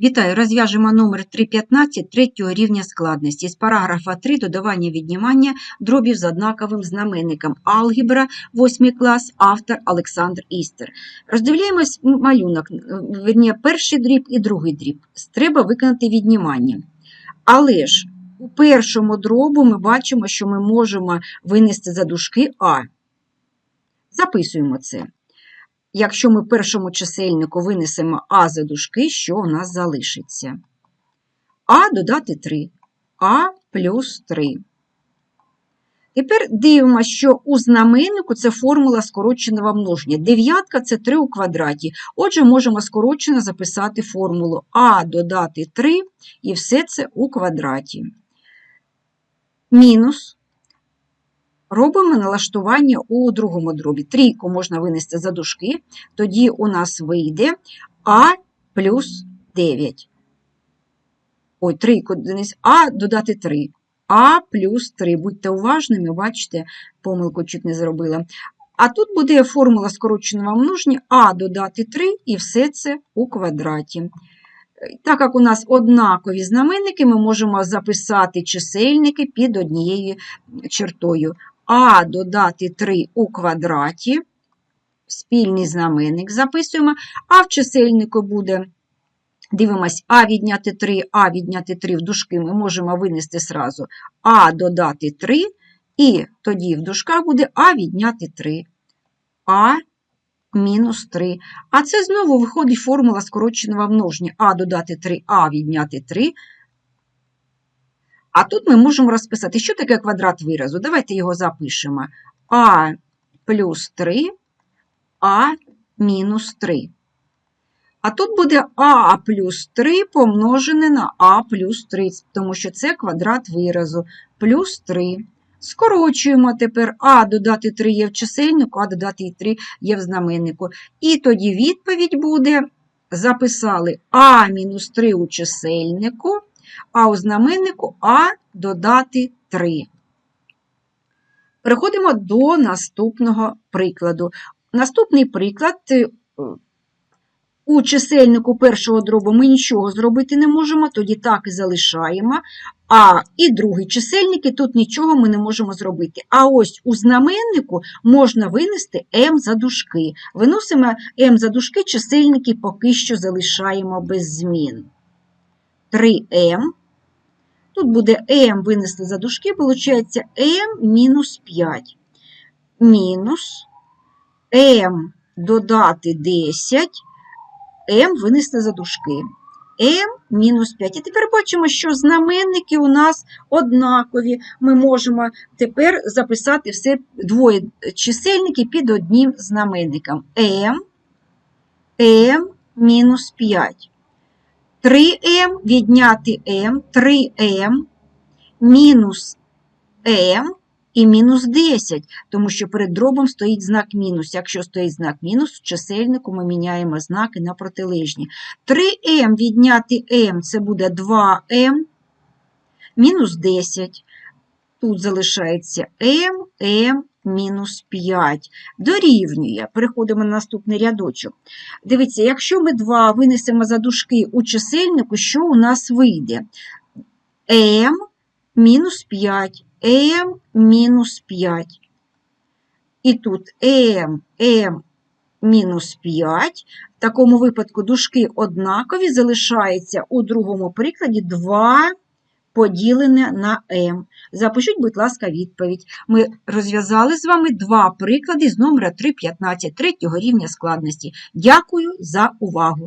Вітаю! Розв'яжемо номер 315 третього рівня складності. З параграфа 3 додавання віднімання дробів з однаковим знаменником. Алгебра, 8 клас, автор Олександр Істер. Роздивляємось малюнок, верні, перший дріб і другий дріб. Треба виконати віднімання. Але ж у першому дробу ми бачимо, що ми можемо винести за дужки А. Записуємо це. Якщо ми першому чисельнику винесемо А за дужки, що у нас залишиться? А додати 3. А плюс 3. Тепер дивимося, що у знаменнику це формула скороченого множення. Дев'ятка – це 3 у квадраті. Отже, можемо скорочено записати формулу А додати 3 і все це у квадраті. Мінус. Робимо налаштування у другому дробі. Трійку можна винести за дужки, тоді у нас вийде А плюс 9. Ой, трійку А додати 3. А плюс 3. Будьте уважними, бачите, помилку чуть не зробила. А тут буде формула скороченого множення А додати 3 і все це у квадраті. Так як у нас однакові знаменники, ми можемо записати чисельники під однією чертою. А додати 3 у квадраті, спільний знаменник записуємо, а в чисельнику буде, дивимось, А відняти 3, А відняти 3 в дужки ми можемо винести сразу А додати 3, і тоді в дужках буде А відняти 3. А мінус 3. А це знову виходить формула скороченого множення. А додати 3, А відняти 3. А тут ми можемо розписати, що таке квадрат виразу. Давайте його запишемо. А плюс 3, А мінус 3. А тут буде А плюс 3 помножене на А плюс 3, тому що це квадрат виразу. Плюс 3. Скорочуємо тепер А додати 3 є в чисельнику, А додати 3 є в знаменнику. І тоді відповідь буде: записали А мінус 3 у чисельнику а у знаменнику А додати 3. Переходимо до наступного прикладу. Наступний приклад. У чисельнику першого дробу ми нічого зробити не можемо, тоді так і залишаємо. А і другий чисельник, і тут нічого ми не можемо зробити. А ось у знаменнику можна винести М за дужки. Виносимо М за дужки, чисельники поки що залишаємо без змін. 3m. Тут буде m винести за дужки, виходить m мінус 5. Мінус m додати 10, m винести за дужки. m мінус 5. І тепер бачимо, що знаменники у нас однакові. Ми можемо тепер записати все двоє чисельників під одним знаменником. m, m мінус 5. 3m відняти m, 3m мінус m і мінус 10, тому що перед дробом стоїть знак мінус. Якщо стоїть знак мінус, в чисельнику ми міняємо знаки на протилежні. 3m відняти m це буде 2m мінус 10. Тут залишається m, m мінус 5. Дорівнює. Переходимо на наступний рядочок. Дивіться, якщо ми 2 винесемо за дужки у чисельнику, що у нас вийде? m мінус 5, m мінус 5. І тут m, m мінус 5. В такому випадку дужки однакові, залишається у другому прикладі 2 поділене на М. Запишіть, будь ласка, відповідь. Ми розв'язали з вами два приклади з номера 3.15 третього рівня складності. Дякую за увагу!